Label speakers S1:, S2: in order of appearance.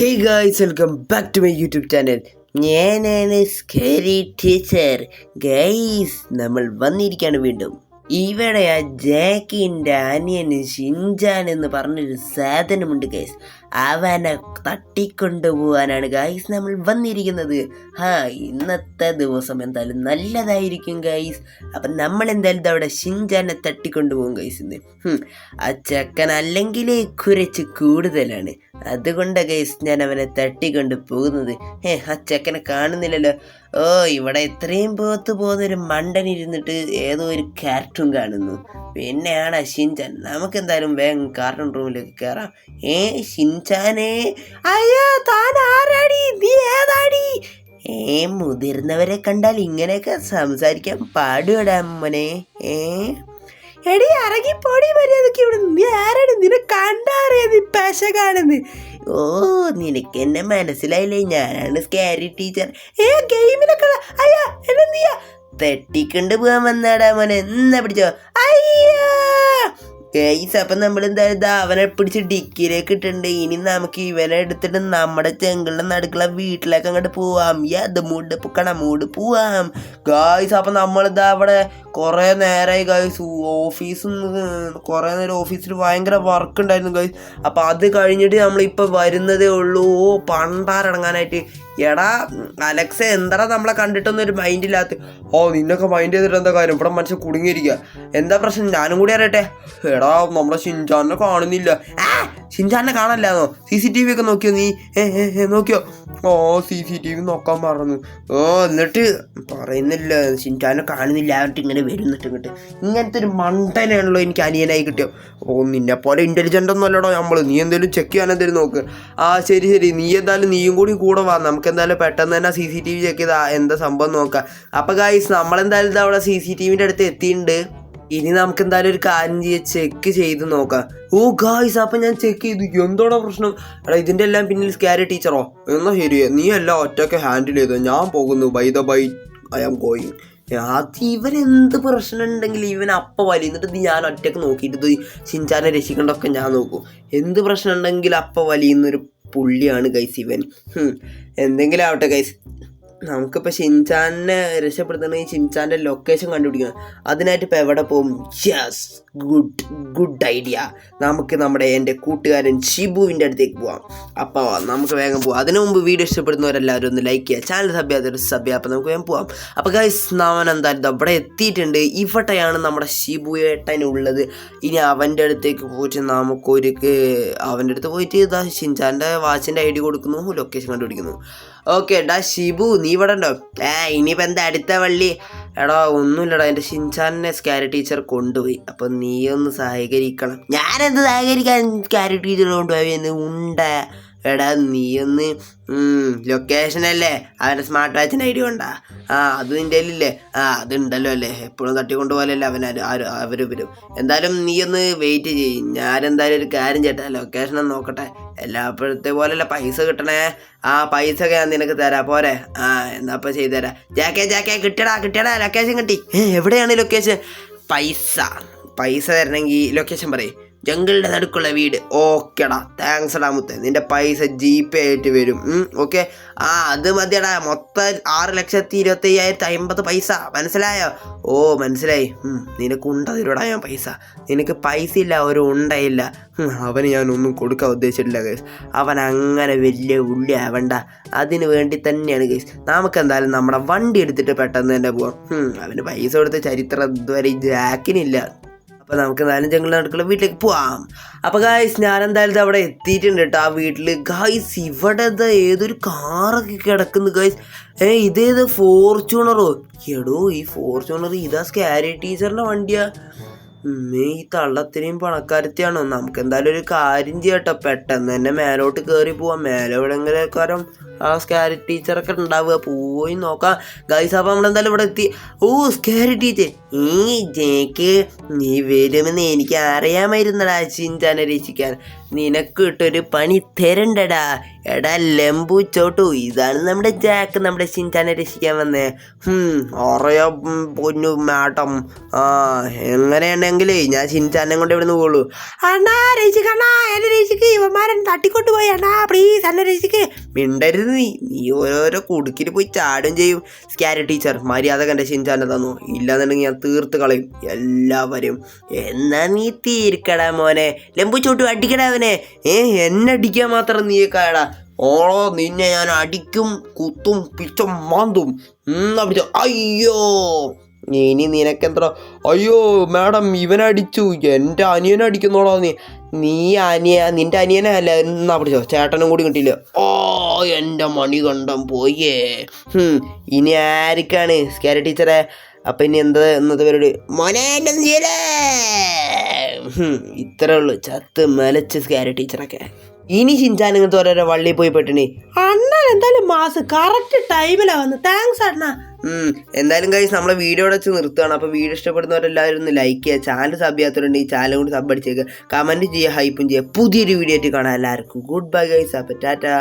S1: Hey guys welcome back to my YouTube channel ഞാനാണ് scary teacher guys നമ്മൾ വന്നിരിക്കുകയാണ് വീണ്ടും. ഇവിടെ ആ ജാക്കിന്റെ അനിയന് ഷിൻജാൻ എന്ന് പറഞ്ഞൊരു സാധനമുണ്ട് ഗൈസ് അവനെ തട്ടിക്കൊണ്ടുപോകാനാണ് ഗൈസ് നമ്മൾ വന്നിരിക്കുന്നത്. ഹാ ഇന്നത്തെ ദിവസം എന്തായാലും നല്ലതായിരിക്കും ഗൈസ് അപ്പം നമ്മൾ എന്തായാലും അവിടെ ഷിൻജാനെ തട്ടിക്കൊണ്ടുപോകും ഗൈസ് ഇന്ന്. ആ ചെക്കൻ അല്ലെങ്കിലേ കുരച്ച് കൂടുതലാണ്. അതുകൊണ്ട് ഗൈസ് ഞാൻ അവനെ തട്ടിക്കൊണ്ട് പോകുന്നത് ഏ ആ ചെക്കനെ കാണുന്നില്ലല്ലോ. ഓ ഇവിടെ ഇത്രയും പോത്ത് പോകുന്നൊരു മണ്ടൻ ഇരുന്നിട്ട് ഏതോ ഒരു കാർട്ടൂൺ കാണുന്നു. പിന്നെയാണ് ഷിൻചാൻ. നമുക്ക് എന്തായാലും വേഗം കാർട്ടൂൺ റൂമിലേക്ക് കയറാം ഏ ഷിൻചാനെ? അയ്യോ താൻ ആരാടി? നീ ഏതാടി? ഏ മുതിർന്നവരെ കണ്ടാൽ ഇങ്ങനെയൊക്കെ സംസാരിക്കാൻ പാടുകടാ മോനെ. ഏ? എടി ഇറങ്ങി പോടി മര്യാദയ്ക്ക് ഇവിടെ നീ ആരാണ് നിന്നെ കണ്ടാറിയത് നീ പശ കാണുന്നത് ഓ നിനക്ക് എന്നെ മനസ്സിലായില്ലേ? ഞാനാണ് സ്കാരി ടീച്ചർ ഏ ഗെയിമിലൊക്കെ അയ്യാ എന്നെന്തിയാ തെട്ടിക്കൊണ്ട് പോകാൻ വന്നാടാ മോനെ. എന്നാ പിടിച്ചോ? അയ്യാ! ഗൈസ് അപ്പം നമ്മൾ എന്തായാലും അവനെ പിടിച്ച് ഡിക്കിയിലേക്ക് ഇട്ടിട്ടുണ്ട്. ഇനി നമുക്ക് ഇവനെ എടുത്തിട്ട് നമ്മുടെ ചെങ്കളുടെ നടുക്കുള്ള വീട്ടിലേക്ക് അങ്ങോട്ട് പോവാം. യത് മൂട് പൊക്കണ മൂട് പോവാം. ഗായ്സ് അപ്പം നമ്മളിതാ അവിടെ കുറേ നേരമായി ഗായ്സ് ഓഫീസിൽ നിന്ന് കുറേ നേരം ഓഫീസിൽ ഭയങ്കര വർക്ക് ഉണ്ടായിരുന്നു ഗായ്സ് അപ്പം അത് കഴിഞ്ഞിട്ട് നമ്മളിപ്പോൾ വരുന്നതേ ഉള്ളൂ. ഓ പണ്ടാരടങ്ങാനായിട്ട് എടാ അലക്സ എന്താ നമ്മളെ കണ്ടിട്ടൊന്നും ഒരു മൈൻഡ് ഇല്ലാത്ത ഓ നിന്നൊക്കെ മൈൻഡ് ചെയ്തിട്ട് എന്താ കാര്യം? ഇവിടെ മനുഷ്യൻ കുടുങ്ങിയിരിക്കുക എന്താ പ്രശ്നം? ഞാനും കൂടി അറിയട്ടെ. എടാ നമ്മളെ ഷിൻചാനെ കാണുന്നില്ല. ഷിൻചാനെ കാണല്ലാന്നോ സി സി ടി വി ഒക്കെ നോക്കിയോ നീ? നോക്കിയോ? ഓ സി സി ടി വി നോക്കാൻ പറഞ്ഞു ഓ എന്നിട്ട് പറയുന്നില്ല ഷിൻചാനെ കാണുന്നില്ല എന്നിട്ട് ഇങ്ങനെ വരുന്നിട്ട് ഇങ്ങോട്ട്. ഇങ്ങനത്തെ ഒരു മണ്ടനാണല്ലോ എനിക്ക് അനിയനായി കിട്ടിയോ? ഓ നിന്നെ പോലെ ഇന്റലിജന്റ് ഒന്നും അല്ലടോ നമ്മൾ. നീ എന്തെങ്കിലും ചെക്ക് ചെയ്യാൻ എന്തെങ്കിലും നോക്ക്. ആ ശരി ശരി. നീ എന്തായാലും നീയും കൂടി കൂടെ വാ. നമുക്ക് എന്തായാലും പെട്ടെന്ന് തന്നെ C C T V check ചെയ്താൽ എന്താ സംഭവം നോക്കാം. അപ്പോൾ ഗായ്സ് നമ്മളെന്തായാലും അവിടെ സി സി ടി വിന്റെ അടുത്ത് എത്തിയിട്ടുണ്ട്. ഇനി നമുക്ക് എന്തായാലും ഒരു കാര്യം ചെയ്യാം. ചെക്ക് ചെയ്ത് നോക്കാം. ഓ ഗായ്സ് അപ്പൊ ഞാൻ ചെക്ക് ചെയ്തു. എന്തോടാ പ്രശ്നം? എടാ ഇതിന്റെ എല്ലാം പിന്നിൽ സ്കാരി ടീച്ചറോ എന്നാ ശരിയെ നീ എല്ലാം ഒറ്റയ്ക്ക് ഹാൻഡിൽ ചെയ്തു ഞാൻ പോകുന്നു. By the by I am going അത് ഇവരെന്ത് പ്രശ്നം ഉണ്ടെങ്കിൽ ഇവൻ അപ്പ വലിയുന്നിട്ട് ഇത് ഞാൻ ഒറ്റയ്ക്ക് നോക്കിയിട്ട് ഇത് ഷിൻചാനെ രക്ഷിക്കേണ്ടതൊക്കെ ഞാൻ നോക്കും. എന്ത് പ്രശ്നം ഉണ്ടെങ്കിൽ അപ്പ വലിയുന്നൊരു പുള്ളിയാണ് ഗൈസ് ഇവൻ. എന്തെങ്കിലും ആവട്ടെ ഗൈസ് നമുക്കിപ്പോൾ ഷിൻചാനെ രക്ഷപ്പെടുത്തണമെങ്കിൽ ഷിൻചാന്റെ ലൊക്കേഷൻ കണ്ടുപിടിക്കണം. അതിനായിട്ട് ഇപ്പോൾ എവിടെ പോകും? യെസ് ഗുഡ് ഗുഡ് ഐഡിയ നമുക്ക് നമ്മുടെ എന്റെ കൂട്ടുകാരൻ ഷിബുവിന്റെ അടുത്തേക്ക് പോവാം. അപ്പോൾ നമുക്ക് വേഗം പോവാം. അതിനു മുമ്പ് വീഡിയോ ഇഷ്ടപ്പെടുന്നവരെല്ലാവരും ഒന്ന് ലൈക്ക് ചെയ്യുക. ചാനൽ സബ് ചെയ്യാത്തൊരു സബ് ചെയ്യുക അപ്പോൾ നമുക്ക് വേഗം പോവാം. അപ്പോൾ ഗൈസ് നാമൻ എന്തായാലും അവിടെ എത്തിയിട്ടുണ്ട്. ഇവിടെയാണ് നമ്മുടെ ഷിബു ഏട്ടനുള്ളത് ഇനി അവന്റെ അടുത്തേക്ക് പോയിട്ട് നമുക്കൊരു അവന്റെ അടുത്ത് പോയിട്ട് ഇതാ ഷിൻചാന്റെ വാച്ചിന്റെ ഐ ഡി കൊടുക്കുന്നു. ലൊക്കേഷൻ കണ്ടുപിടിക്കുന്നു. ഓക്കെ ഡാ ഷിബു നീ ഇവിടെ ഉണ്ടോ ഏ ഇനിയിപ്പോൾ എന്താ അടുത്ത വള്ളി എടാ ഒന്നുമില്ലടാ എന്റെ ഷിൻചാനെ സ്കാരി ടീച്ചർ കൊണ്ടുപോയി. അപ്പം നീ ഒന്ന് സഹകരിക്കണം. ഞാനെന്ത് സഹകരിക്കാൻ സ്കാരി ടീച്ചർ കൊണ്ടുപോയി എന്ന് ഉണ്ട. എടാ നീ ഒന്ന് ലൊക്കേഷൻ അല്ലേ? അവന്റെ സ്മാർട്ട് വാച്ചിന്റെ ഐ ഡി കൊണ്ടാ. ആ അത് നിന്റെ കയ്യിലില്ലേ? ആ അതുണ്ടല്ലോ അല്ലേ? എപ്പോഴും തട്ടിക്കൊണ്ട് പോലല്ലേ അവൻ അവർ വരും. എന്തായാലും നീ ഒന്ന് വെയിറ്റ് ചെയ്യും. ഞാനെന്തായാലും ഒരു കാര്യം ചേട്ടാ ലൊക്കേഷൻ ഒന്ന് നോക്കട്ടെ. എല്ലാപ്പോഴത്തെ പോലെയല്ല പൈസ കിട്ടണേ. ആ പൈസ ഒക്കെ ഞാൻ നിനക്ക് തരാം. പോരെ. ആ എന്നാ അപ്പം ചെയ്തുതരാം. ജാക്കേ ജാക്കേ കിട്ടിയടാ കിട്ടിയടാ ലൊക്കേഷൻ കിട്ടി. എവിടെയാണ് ലൊക്കേഷൻ പൈസ. പൈസ തരണമെങ്കിൽ ലൊക്കേഷൻ പറയും. ജംഗിളിന്റെ നടുക്കുള്ള വീട്. ഓക്കെടാ. താങ്ക്സ് എടാ മുത്തേ. നിന്റെ പൈസ ജി പേ ആയിട്ട് വരും. ഓക്കെ ആ അത് മതിയടാ. മൊത്തം ആറ് ലക്ഷത്തി ഇരുപത്തി അയ്യായിരത്തി അമ്പത് പൈസ. മനസ്സിലായോ? ഓ മനസ്സിലായി. നിനക്ക് ഉണ്ട തരൂടാ ഞാൻ പൈസ. നിനക്ക് പൈസ ഇല്ല ഒരു ഉണ്ടയില്ല. അവന് ഞാൻ ഒന്നും കൊടുക്കാൻ ഉദ്ദേശിച്ചിട്ടില്ല ഗൈസ് അവൻ അങ്ങനെ വലിയ ഉള്ളി ആവണ്ട. അതിന് വേണ്ടി തന്നെയാണ് ഗൈസ് നമുക്ക് എന്തായാലും നമ്മുടെ വണ്ടി എടുത്തിട്ട് പെട്ടെന്ന് തന്നെ പോവാം. അവന് പൈസ കൊടുത്ത ചരിത്രം ഇതുവരെ ജാക്കിനില്ല. അപ്പോൾ നമുക്ക് എന്തായാലും ജംഗിൾ നടക്കുള്ള വീട്ടിലേക്ക് പോവാം. അപ്പോൾ ഗായ്സ് ഞാൻ എന്തായാലും അവിടെ എത്തിയിട്ടുണ്ട് കേട്ടോ ആ വീട്ടിൽ ഗായ്സ് ഇവിടെ എന്താ ഏതൊരു കാറൊക്കെ കിടക്കുന്നു ഗായ്സ് ഏ ഇതേത് ഫോർച്യൂണറോ എടോ ഈ ഫോർച്യൂണർ ഇതാ സ്കാരി ടീച്ചറിന്റെ വണ്ടിയാ. ഉമ്മേ ഈ തള്ളത്തിനെയും പണക്കാരത്തെയാണോ. നമുക്ക് എന്തായാലും ഒരു കാര്യം ചെയ്യട്ടോ. പെട്ടെന്ന് തന്നെ മേലോട്ട് കയറി പോവാം. മേലെ എവിടെയെങ്കിലും ആ സ്കാരി ടീച്ചറൊക്കെ ഉണ്ടാവുക. പോയി നോക്കാം. ഗൈസ് അപ്പം നമ്മളെന്തായാലും ഇവിടെ എത്തി. ഓ സ്കാരി ടീച്ചർ ഈ ജേക്ക് നീ വരുമെന്ന് എനിക്ക് അറിയാമായിരുന്നടാ ചിന്താനെ രക്ഷിക്കാൻ. നിനക്ക് ഇട്ടൊരു പണി തരണ്ടടാ. എടാ ലംബു ചോട്ടു ഇതാണ് നമ്മുടെ ജാക്ക് നമ്മുടെ ഷിൻചാനെ രക്ഷിക്കാൻ വന്നേ. ഹും അറിയാം പൊന്നു മാട്ടം ആ എങ്ങനെയാണെങ്കിലേ ഞാൻ ഷിൻചാനെ കൊണ്ട് ഇവിടുന്ന് പോകുള്ളൂ അണ്ണാ രക്ഷിക്കണ്ണാ എന്നെ രക്ഷിക്ക്. ഇവന്മാരൻ തട്ടിക്കൊണ്ട് പോയി. അണ്ണാ പ്ലീസ് എന്നെ രക്ഷിക്ക്. മിണ്ടരുത് നീ. നീ ഓരോരോ കുടുക്കിൽ പോയി ചാടും ചെയ്യും. സ്കാരി ടീച്ചർ മര്യാദ കണ്ട ഷിൻചാനെ തന്നു. ഇല്ലാന്നുണ്ടെങ്കിൽ ഞാൻ തീർത്ത് കളയും. എല്ലാവരും. എന്നാ നീ തീർക്കടാ മോനെ. ലംബു ചോട്ടു അടിക്കടാ അവനെ ഏ എന്നെ അടിക്കാൻ മാത്രം നീ കാടാ ഓളോ നിന്നെ ഞാൻ അടിക്കും കുത്തും പിച്ചും മാന്തും. എന്നാ പിടിച്ചു അയ്യോ ഇനി നിനക്കെന്തോ അയ്യോ മാഡം ഇവനടിച്ചു. എന്റെ അനിയനെ അടിക്കുന്നോളോ നീ. നീ അനിയ നിന്റെ അനിയനെ അല്ല എന്നാ പിടിച്ചോ ചേട്ടനും കൂടി കിട്ടിയില്ല? ഓ എന്റെ മണികണ്ഠം പോയേ. ഇനി ആർക്കാണ്? സ്കാരി ടീച്ചറെ അപ്പം ഇനി എന്താ ഇന്നത്തെ പേരോട് മോനെ ഇത്രേ ഉള്ളൂ. ചത്ത് മലച്ച് സ്കാരി ടീച്ചറൊക്കെ ഇനി ഷിൻചാൻ ഇങ്ങനത്തെ ഓരോരോ വള്ളി പോയി പെട്ടിനി. അണ്ണൻ എന്തായാലും മാസ് കറക്റ്റ് ടൈമിലാ വന്ന്. താങ്ക്സ് അണ്ണ. എന്തായാലും കഴിച്ച് നമ്മളെ വീഡിയോ വെച്ച് നിർത്തുകയാണ് അപ്പോൾ വീഡിയോ ഇഷ്ടപ്പെടുന്നവരെല്ലാവരും ഒന്ന് ലൈക്ക് ചെയ്യുക. ചാനൽ സബ് ചെയ്യാത്തവരുണ്ട് ഈ ചാനൽ കൂടി സബ് അടിച്ചേക്കുക കമന്റ് ചെയ്യുക ഹൈപ്പും ചെയ്യുക. പുതിയൊരു വീഡിയോ ആയിട്ട് കാണാം എല്ലാവർക്കും. ഗുഡ് ബൈ ഗൈസ് അപ്പോൾ ടാറ്റാ.